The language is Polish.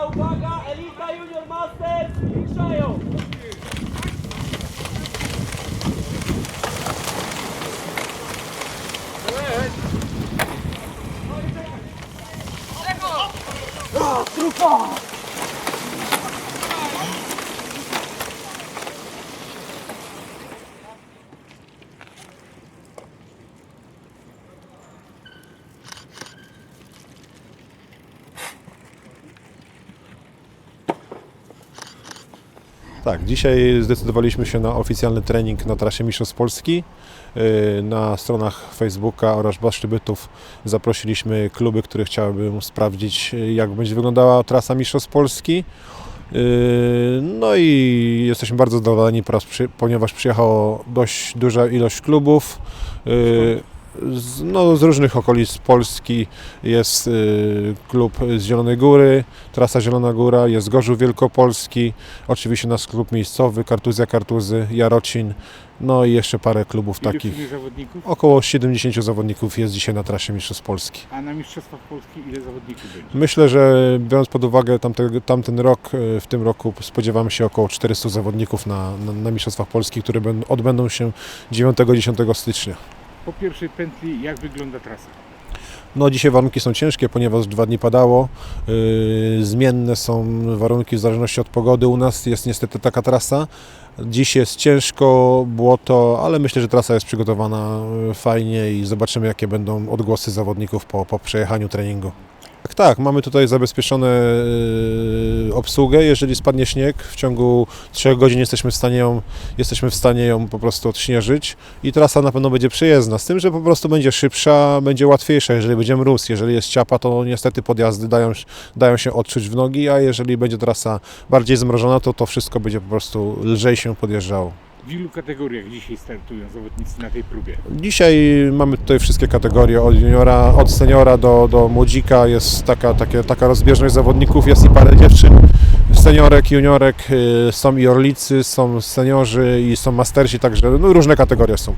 uwaga, uwaga, Elita Junior Masters ruszają! Trupa! Tak, dzisiaj zdecydowaliśmy się na oficjalny trening na trasie Mistrzostw Polski. Yy, Na stronach Facebooka oraz Baszty Bytów zaprosiliśmy kluby, które chciałyby sprawdzić, jak będzie wyglądała trasa Mistrzostw Polski. Yy, No i jesteśmy bardzo zadowoleni, ponieważ przyjechało dość duża ilość klubów. Z, no, z różnych okolic Polski jest yy, klub z Zielonej Góry, trasa Zielona Góra, jest Gorzów Wielkopolski, oczywiście nasz klub miejscowy, Kartuzja Kartuzy, Jarocin, no i jeszcze parę klubów Ilu takich. zawodników? Około 70 zawodników jest dzisiaj na trasie Mistrzostw Polski. A na Mistrzostwach Polski ile zawodników będzie? Myślę, że biorąc pod uwagę tamte, tamten rok, e, w tym roku spodziewamy się około 400 zawodników na, na, na Mistrzostwach Polski, które będą, odbędą się 9-10 stycznia. Po pierwszej pętli jak wygląda trasa? No dzisiaj warunki są ciężkie, ponieważ dwa dni padało. Yy, zmienne są warunki w zależności od pogody. U nas jest niestety taka trasa. Dziś jest ciężko, błoto, ale myślę, że trasa jest przygotowana yy, fajnie i zobaczymy jakie będą odgłosy zawodników po, po przejechaniu treningu. Tak, tak, mamy tutaj zabezpieczone yy, obsługę. Jeżeli spadnie śnieg, w ciągu 3 godzin jesteśmy w stanie ją, jesteśmy w stanie ją po prostu odśnieżyć i trasa na pewno będzie przyjezdna, z tym, że po prostu będzie szybsza, będzie łatwiejsza, jeżeli będzie mróz, jeżeli jest ciapa, to niestety podjazdy dają, dają się odczuć w nogi, a jeżeli będzie trasa bardziej zmrożona, to to wszystko będzie po prostu lżej się podjeżdżało. W ilu kategoriach dzisiaj startują zawodnicy na tej próbie? Dzisiaj mamy tutaj wszystkie kategorie, od juniora, od seniora do, do młodzika, jest taka, takie, taka rozbieżność zawodników, jest i parę dziewczyn, seniorek, juniorek, y, są i orlicy, są seniorzy i są mastersi, także no, różne kategorie są.